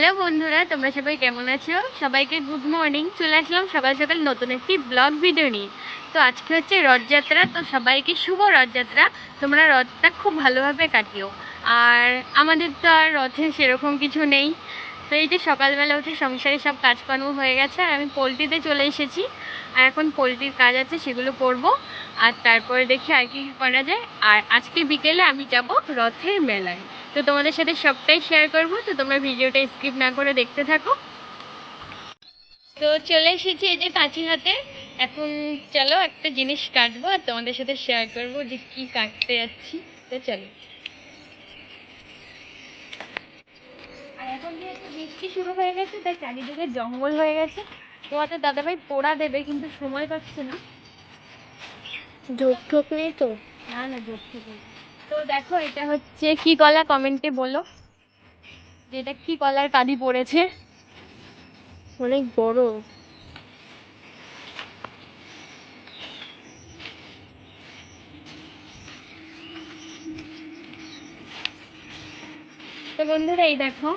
Hello বন্ধুরা, তোমরা সবাই কেমন আছো? সবাইকে গুড মর্নিং চলে আসলাম সকাল সকাল নতুন একটি ব্লগ ভিডিও নিয়ে। তো আজকে হচ্ছে রথযাত্রা, তো সবাইকে শুভ রথযাত্রা। তোমরা রথটা খুব ভালোভাবে কাটিও। আর আমাদের তো আর রথে সেরকম কিছু নেই। তো এই যে সকালবেলা উঠে সংসারে সব কাজকর্ম হয়ে গেছে, আর আমি পোলট্রিতে চলে এসেছি। আর এখন পোলট্রির কাজ আছে, সেগুলো করব। আর তারপরে দেখি আর কি করা যায়। আর আজকে বিকেলে আমি যাব রথের মেলায়। তো তোমাদের সাথে সবটাই শেয়ার করব তো তোমরা ভিডিওটা স্কিপ না করে দেখতে থাকো। তো চলে এসেছি এই যে কাঁচি হাতে। এখন চলো একটা জিনিস কাটবো আর তোমাদের সাথে শেয়ার করব যে কি কাটতে যাচ্ছি। তো চলো। আর এখন যেহেতু বৃষ্টি শুরু হয়ে গেছে তাই চারিদিকে জঙ্গল হয়ে গেছে। তোমাদের দাদাভাই পোড়া দেবে কিন্তু সময় পাচ্ছে না। ঝোঁক ঠোক নেই তো? না না ঝোপ ঝোপ নেই। তো দেখো এটা হচ্ছে কি কলা কমেন্টে বলো। যে এটা কি কলার কাঁদি পড়েছে? অনেক বড়। তো বন্ধুরা এই দেখো।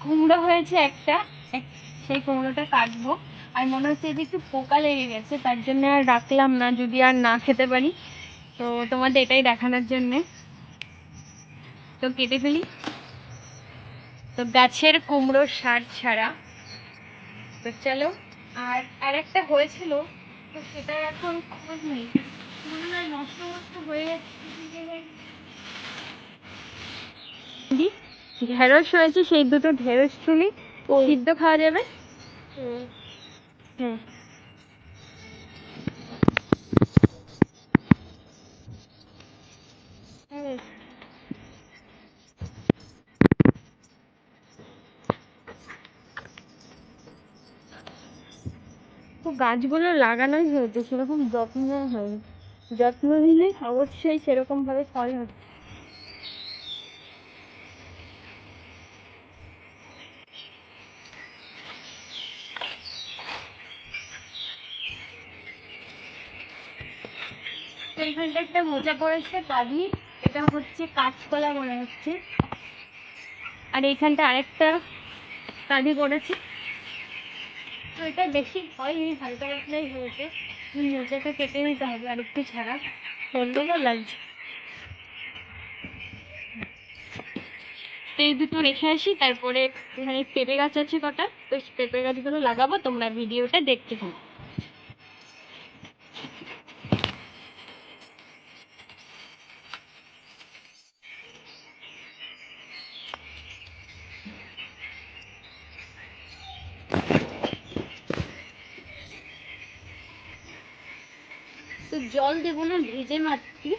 কুমড়ো হয়েছে একটা। সেই কুমড়োটা কাটবো। আর মনে হচ্ছে যে একটু পোকা লেগে গেছে তার জন্য আর রাখলাম না যদি আর না খেতে পারি। তো তোমাদের এটাই দেখানোর জন্যে। তো কেটে ফেলি। তো গাছের কুমড়োর সার ছাড়া। তো চলো আর আর একটা হয়েছিল তো সেটা এখন খোঁজ নেই। মনে হয় নষ্ট নষ্ট হয়ে যাচ্ছে। ঢেঁড়স হয়েছে সেই দুটো ঢেঁড়স চুলি। সিদ্ধ খাওয়া যাবে। হুম। হুম। তো গাছগুলো লাগানোই হয়েছে, সেরকম যত্ন হয়নি। যত্ন নিলে অবশ্যই সেরকম ভাবে ফল হবে এখানটা একটা মোজা পড়েছে বালি এটা হচ্ছে কাঁচকলা মনে হচ্ছে। আর এইখানটা আরেকটা কাঁদি তো এটা বেশি হয়নি হালকা পাতলাই হয়েছে। মোজাটা কেটে নিতে হবে আর একটু ছাড়া। অন্ধকার লাগছে। এই দুটো রেখে আসি, তারপরে এখানে পেঁপে গাছ আছে কটা, তো পেঁপে গাছগুলো লাগাবো, তোমরা ভিডিওটা দেখতে থাকো তো জল দেবো না, ভেজে মাটি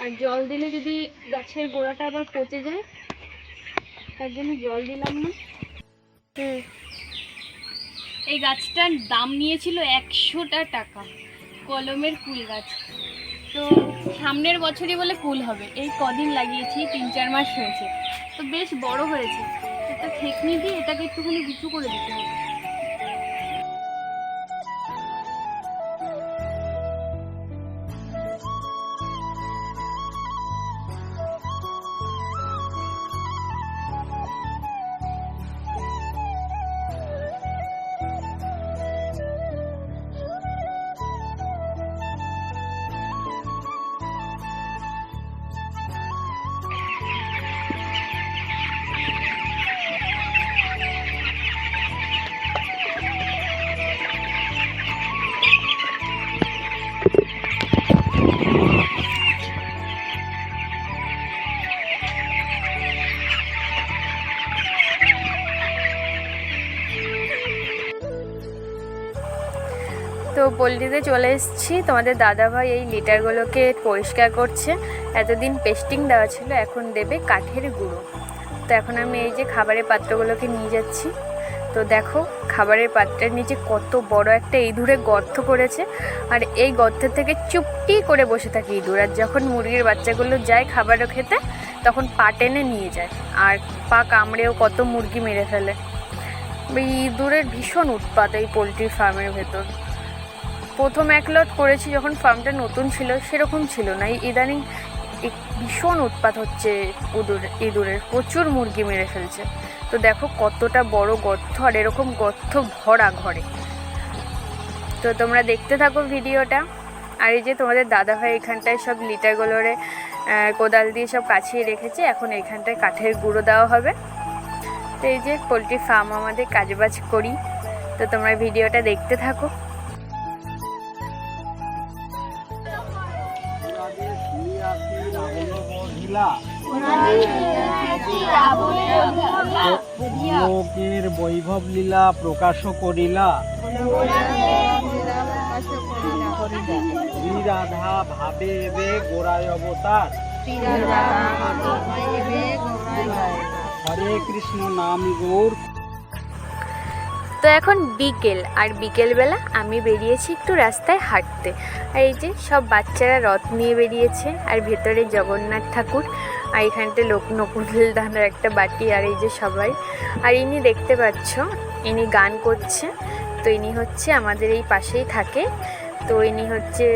আর জল দিলে যদি গাছের গোড়াটা আবার পচে যায়, তার জন্য জল দিলাম না। এই গাছটার দাম নিয়েছিল একশোটা টাকা, কলমের কুল গাছ। তো সামনের বছরই বলে কুল হবে। এই কদিন লাগিয়েছি, তিন চার মাস হয়েছে। তো বেশ বড় হয়েছে। একটা ঠেকনি দিয়ে এটাকে একটুখানি উঁচু করে দিতে হবে। পোলট্রিতে চলে এসেছি। তোমাদের দাদাভাই এই লিটারগুলোকে পরিষ্কার করছে। এতদিন পেস্টিং দেওয়া ছিল, এখন দেবে কাঠের গুঁড়ো। তো এখন আমি এই যে খাবারের পাত্রগুলোকে নিয়ে যাচ্ছি। তো দেখো, খাবারের পাত্রের নিচে কত বড় একটা ইঁদুরে গর্ত করেছে। আর এই গর্তের থেকে চুপটি করে বসে থাকে ইঁদুর। আর যখন মুরগির বাচ্চাগুলো যায় খাবারও খেতে, তখন পা টেনে নিয়ে যায়। আর পা কামড়েও কত মুরগি মেরে ফেলে। ইঁদুরের ভীষণ উৎপাত এই পোলট্রি ফার্মের ভেতর। প্রথম এক লট করেছি যখন ফার্মটা নতুন ছিল, সেরকম ছিল না। ইদানিং ভীষণ উৎপাত হচ্ছে ইঁদুর, ইঁদুরের। প্রচুর মুরগি মেরে ফেলছে। তো দেখো কতটা বড় গর্ত আর এরকম গর্ত ভরা ঘরে। তো তোমরা দেখতে থাকো ভিডিওটা। আর এই যে তোমাদের দাদাভাই এখানটায় সব লিটারগুলোরে কোদাল দিয়ে সব কাছিয়ে রেখেছে, এখন এখানটায় কাঠের গুঁড়ো দেওয়া হবে। তো এই যে পোলট্রি ফার্ম আমাদের কাজবাজ করি। তো তোমরা ভিডিওটা দেখতে থাকো। লোকের বৈভব লীলা প্রকাশ করিলা। রাধা ভাবে এবে গোড়ায় অবতার। হরে কৃষ্ণ, নাম গৌর। তো এখন বিকেল, আর বিকেলবেলা আমি বেরিয়েছি একটু রাস্তায় হাঁটতে। আর এই যে সব বাচ্চারা রথ নিয়ে বেরিয়েছে, আর ভেতরে জগন্নাথ ঠাকুর। আর এখানটা লোক নকুল দানার একটা বাটি আর এই যে সবাই। আর ইনি দেখতে পাচ্ছ, ইনি গান করছে, তো ইনি হচ্ছে আমাদের এই পাশেই থাকে। তো ইনি হচ্ছে,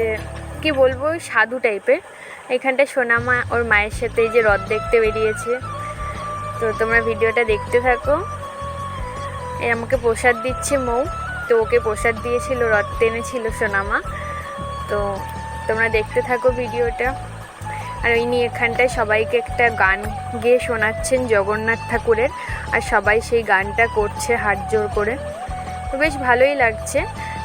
কি বলব সাধু টাইপের। এখানটা সোনামা ওর মায়ের সাথে এই যে রথ দেখতে বেরিয়েছে। তো তোমরা ভিডিওটা দেখতে থাকো। এ আমাকে প্রসাদ দিচ্ছে মৌ। তো ওকে প্রসাদ দিয়েছিল, রথ টেনেছিল সোনামা। তো তোমরা দেখতে থাকো ভিডিওটা। আর ইনি এখানটায় সবাইকে একটা গান গেয়ে শোনাচ্ছেন জগন্নাথ ঠাকুরের। আর সবাই সেই গানটা করছে হাত জোর করে। তো বেশ ভালোই লাগছে।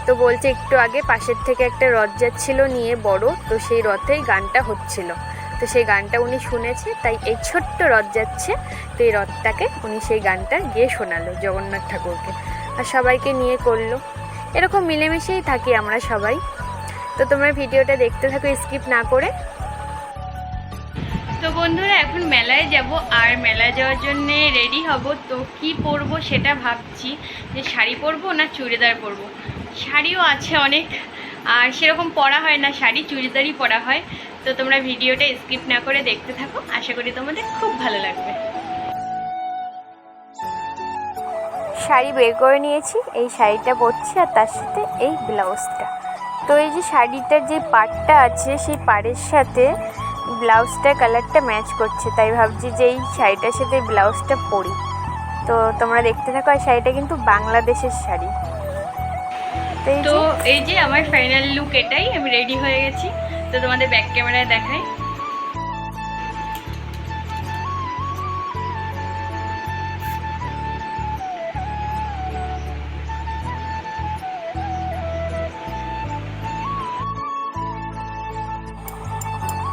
তো বলছে একটু আগে পাশের থেকে একটা রথ যাচ্ছিল নিয়ে বড়, তো সেই রথেই গানটা হচ্ছিল। তো সেই গানটা উনি শুনেছে, তাই এই ছোট্ট রথ যাচ্ছে। তো এই রথটাকে উনি সেই গানটা গিয়ে শোনালো জগন্নাথ ঠাকুরকে। আর সবাইকে নিয়ে করল। এরকম মিলেমিশেই থাকি আমরা সবাই। তো তোমরা ভিডিওটা দেখতে থাকো, স্কিপ না করে। তো বন্ধুরা, এখন মেলায় যাব আর মেলায় যাওয়ার জন্য রেডি হব। তো কি পরবো সেটা ভাবছি। যে শাড়ি পরবো না চুড়িদার পরবো? শাড়িও আছে অনেক। আর সেরকম পরা হয় না, শাড়ি চুড়িদারই পরা হয়। তো তোমরা ভিডিওটা স্কিপ না করে দেখতে থাকো। আশা করি তোমাদের খুব ভালো লাগবে। শাড়ি বের করে নিয়েছি। এই শাড়িটা পরছি আর তার সাথে এই ব্লাউজটা। তো এই যে শাড়িটার যে পাড়টা আছে, সেই পাড়ের সাথে ব্লাউজটার কালারটা ম্যাচ করছে, তাই ভাবছি যে এই শাড়িটার সাথে ব্লাউজটা পরি। তো তোমরা দেখতে থাকো, আর শাড়িটা কিন্তু বাংলাদেশের শাড়ি। তো এই যে আমার ফাইনাল লুক এটাই, আমি রেডি হয়ে গেছি। তো তোমাদের ব্যাক ক্যামেরায় দেখাই।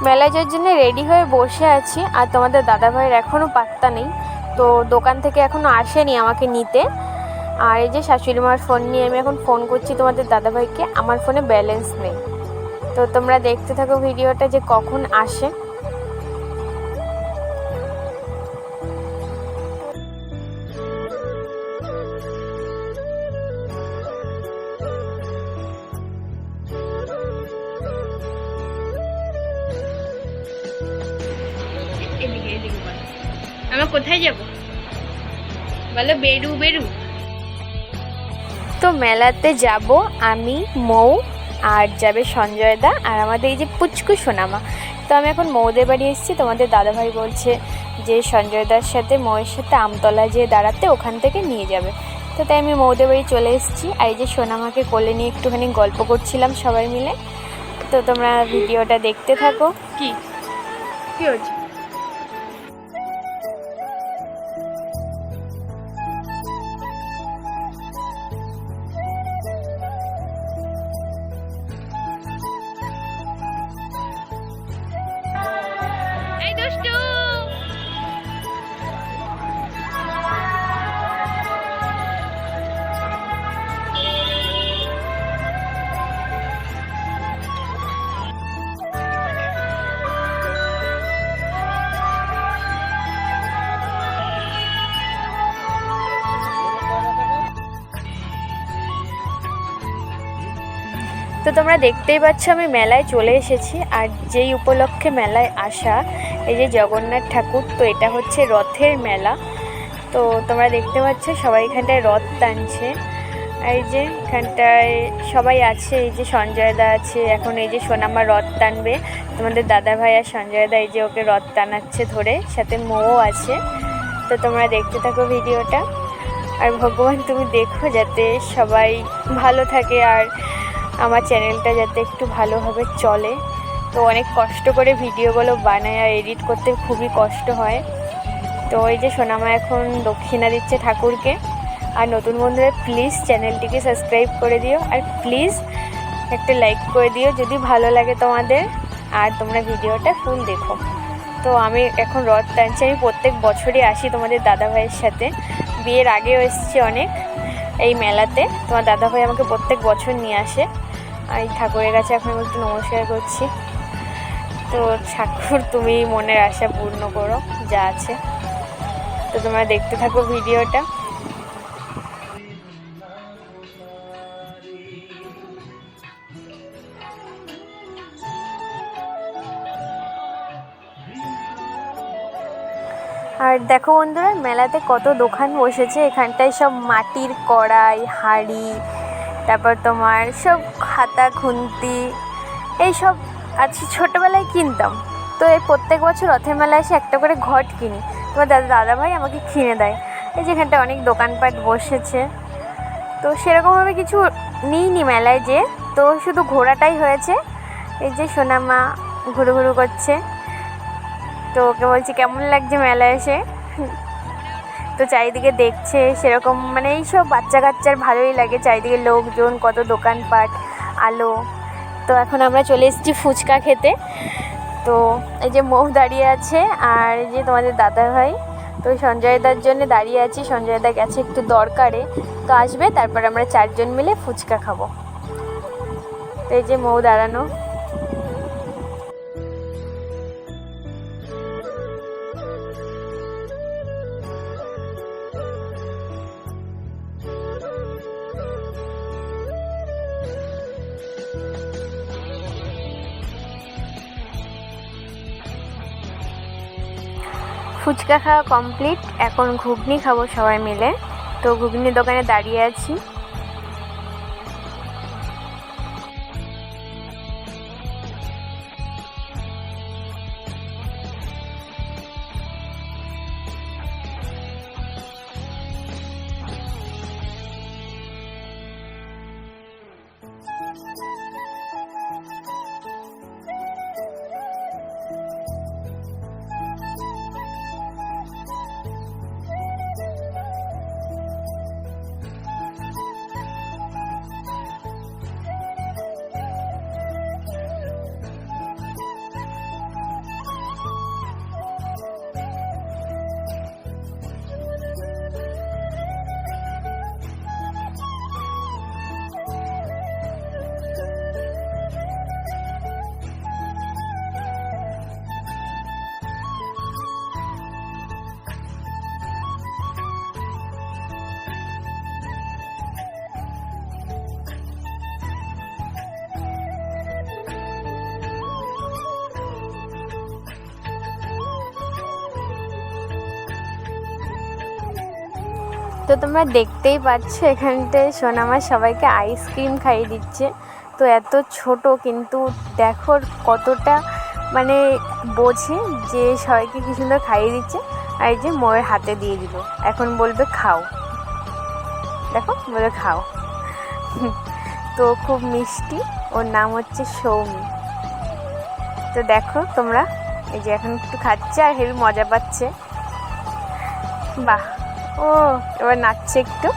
মেলায় যাওয়ার জন্য রেডি হয়ে বসে আছি আর তোমাদের দাদাভাইয়ের এখনও পাত্তা নেই। তো দোকান থেকে এখনও আসেনি আমাকে নিতে। আর এই যে শাশুড়ি মার ফোন নিয়ে আমি এখন ফোন করছি তোমাদের দাদাভাইকে, আমার ফোনে ব্যালেন্স নেই। তো তোমরা দেখতে থাকো ভিডিওটা যে কখন আসে। আমরা কোথায় যাব? বলো বেরু বেরু। তো মেলাতে যাব আমি মৌ আর যাবে সঞ্জয় দা আর আমাদের এই যে পুচকু সোনামা। তো আমি এখন মৌদের বাড়ি এসেছি তোমাদের দাদাভাই বলছে যে সঞ্জয় দার সাথে মৌয়ের সাথে আমতলা যেয়ে দাঁড়াতে ওখান থেকে নিয়ে যাবে। তো তাই আমি মৌদের বাড়ি চলে এসেছি। আর এই যে সোনামাকে কোলে নিয়ে একটুখানি গল্প করছিলাম সবাই মিলে। তো তোমরা ভিডিওটা দেখতে থাকো। কি? কি হচ্ছে তো তোমরা দেখতেই পাচ্ছ, আমি মেলায় চলে এসেছি। আর যেই উপলক্ষে মেলায় আসা, এই যে জগন্নাথ ঠাকুর, তো এটা হচ্ছে রথের মেলা। তো তোমরা দেখতে পাচ্ছ, সবাই এখানটায় রথ টানছে। এই যে এখানটায় সবাই আছে, এই যে সঞ্জয় দা আছে, এখন এই যে সোনামা রথ টানবে। তোমাদের দাদা ভাই আর সঞ্জয় দা এই যে ওকে রথ টানাচ্ছে ধরে, সাথে মৌ আছে। তো তোমরা দেখতে থাকো ভিডিওটা। আর ভগবান, তুমি দেখো যাতে সবাই ভালো থাকে। আর আমার চ্যানেলটা যাতে একটু ভালোভাবে চলে। তো অনেক কষ্ট করে ভিডিওগুলো বানায় আর এডিট করতে খুবই কষ্ট হয়। তো ওই যে সোনামা এখন দক্ষিণা দিচ্ছে ঠাকুরকে। আর নতুন বন্ধুরা প্লিজ চ্যানেলটিকে সাবস্ক্রাইব করে দিও। আর প্লিজ একটা লাইক করে দিও যদি ভালো লাগে তোমাদের। আর তোমরা ভিডিওটা ফুল দেখো। তো আমি এখন রথ টানছি। আমি প্রত্যেক বছরই আসি তোমাদের দাদাভাইয়ের সাথে। বিয়ের আগেও এসেছি অনেক এই মেলাতে। তোমার দাদাভাই আমাকে প্রত্যেক বছর নিয়ে আসে। এই ঠাকুরের কাছে এখন একটু নমস্কার করছি। তো ঠাকুর, তুমি মনের আশা পূর্ণ করো, যা আছে। তো তোমরা দেখতে থাকো ভিডিওটা। আর দেখো বন্ধুরা, মেলাতে কত দোকান বসেছে। এখানটায় সব মাটির কড়াই, হাঁড়ি তারপর তোমার সব খাতা, খুন্তি, এইসব আজকে ছোটোবেলায় কিনতাম। তো এই প্রত্যেক বছর রথের মেলায় এসে একটা করে ঘট কিনি। তোমার দাদা, দাদাভাই আমাকে কিনে দেয়। এই যেখানটা অনেক দোকানপাট বসেছে। তো সেরকমভাবে কিছু নিইনি মেলায় যে। তো শুধু ঘোরাটাই হয়েছে। এই যে সোনামা ঘুরু ঘুরু করছে। তো ওকে বলছি, কেমন লাগছে মেলায় এসে? তো চারিদিকে দেখছে সেরকম মানে এইসব বাচ্চা কাচ্চার ভালোই লাগে। চারিদিকে লোকজন, কত দোকানপাট, আলো। তো এখন আমরা চলে এসেছি ফুচকা খেতে। তো এই যে মৌ দাঁড়িয়ে আছে আর এই যে তোমাদের দাদা ভাই। তো সঞ্জয়দার জন্য দাঁড়িয়ে আছি। সঞ্জয়দা গেছে একটু দরকারে। তো আসবে, তারপর আমরা চারজন মিলে ফুচকা খাব। তো এই যে মৌ দাঁড়ানো। ফুচকা খাওয়া কমপ্লিট এখন ঘুগনি খাব সবাই মিলে। তো ঘুগনি দোকানে দাঁড়িয়ে আছি। তো তোমরা দেখতেই পাচ্ছ, এখানটায় সোনামা সবাইকে আইসক্রিম খাইয়ে দিচ্ছে। তো এত ছোট, কিন্তু দেখো কতটা মানে বোঝে যে সবাইকে কি সুন্দর খাইয়ে দিচ্ছে। আর যে মোয়ের হাতে দিয়ে দিল। এখন বলবে খাও। দেখো বলে খাও। তো খুব মিষ্টি। ওর নাম হচ্ছে সৌমি। তো দেখো তোমরা, এই যে এখন একটু খাচ্ছে আর হেবি মজা পাচ্ছে। বাহ! ও, এবার নাচছে একটু।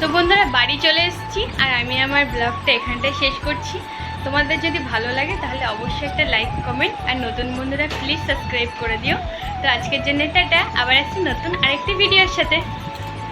তো বন্ধুরা, বাড়ি চলে এসেছি আর আমি আমার ব্লগটা এখানটায় শেষ করছি। তোমাদের যদি ভালো লাগে তাহলে অবশ্যই একটা লাইক কমেন্ট আর নতুন বন্ধুরা প্লিজ সাবস্ক্রাইব করে দিও। তো আজকের জন্য টাটা, আবার আসছি নতুন আরেকটি ভিডিওর সাথে।